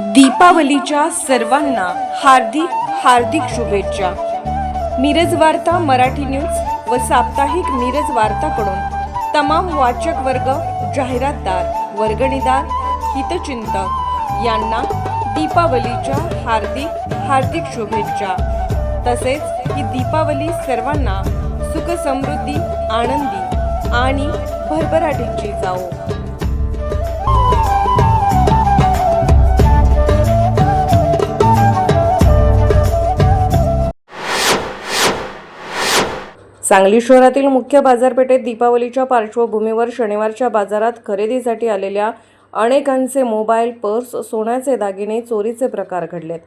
दीपावलीच्या सर्वांना हार्दिक हार्दिक शुभेच्छा. मिरज वार्ता मराठी न्यूज व साप्ताहिक मिरज वार्ताकडून तमाम वाचक वर्ग जाहिरातदार वर्गणीदार हितचिंतक यांना दीपावलीच्या हार्दिक हार्दिक शुभेच्छा. तसेच ही दीपावली सर्वांना सुख समृद्धी आनंदी आणि भरभराटीची जाओ सांगली शहरातील मुख्य बाजारपेठेत दीपावलीच्या पार्श्वभूमीवर शनिवारच्या बाजारात खरेदीसाठी आलेल्या अनेकांचे मोबाईल पर्स सोन्याचे दागिने चोरीचे प्रकार घडलेत.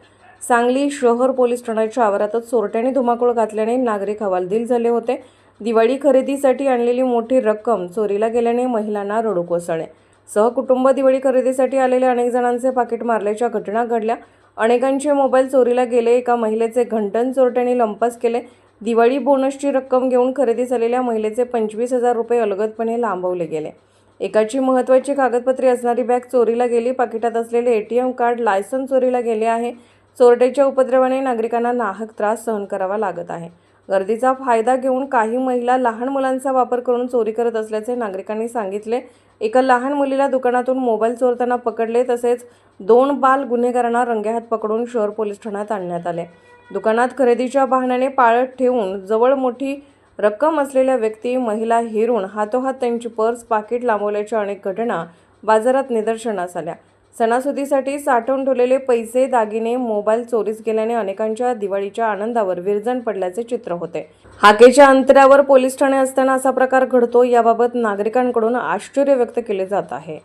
सांगली शहर पोलीस ठाण्याच्या आवारातच चोरट्याने धुमाकूळ घातल्याने नागरिक हवालदिल झाले होते. दिवाळी खरेदीसाठी आणलेली मोठी रक्कम चोरीला गेल्याने महिलांना रडू कोसळले. सहकुटुंब दिवाळी खरेदीसाठी आलेल्या अनेक जणांचे पाकिट मारल्याच्या घटना घडल्या. अनेकांचे मोबाईल चोरीला गेले एका महिलेचे घंटन चोरट्याने लंपास केले. दिवाळी बोनसची रक्कम घेऊन खरेदी झालेल्या महिलेचे पंचवीस हजार रुपये अलगदपणे लांबवले गेले. एकाची महत्त्वाची कागदपत्रे असणारी बॅग चोरीला गेली पाकिटात असलेले एटीएम कार्ड लायसन चोरीला गेले आहे. चोरट्याच्या उपद्रवाने नागरिकांना नाहक त्रास सहन करावा लागत आहे. गर्दीचा फायदा घेऊन काही महिला लहान मुलांचा वापर करून चोरी करत असल्याचे नागरिकांनी सांगितले. एका लहान मुलीला दुकानातून मोबाईल चोरताना पकडले तसेच दोन बाल गुन्हेगारांना रंगेहात पकडून शहर पोलीस ठाण्यात आणण्यात आले. दुकानात खरेदीच्या बहाण्याने पाळत ठेवून जवळ मोठी रक्कम असलेल्या व्यक्ती महिला हेरून हातोहात त्यांची पर्स पाकिट लांबवल्याच्या अनेक घटना बाजारात निदर्शनास आल्या. सणासुदीसाठी साठवून ठेवलेले पैसे दागिने मोबाईल चोरीस गेल्याने अनेकांच्या दिवाळीच्या आनंदावर विरजण पडल्याचे चित्र होते. हाकेच्या अंतरावर पोलीस ठाणे असताना असा प्रकार घडतो याबाबत नागरिकांकडून आश्चर्य व्यक्त केले जात आहे.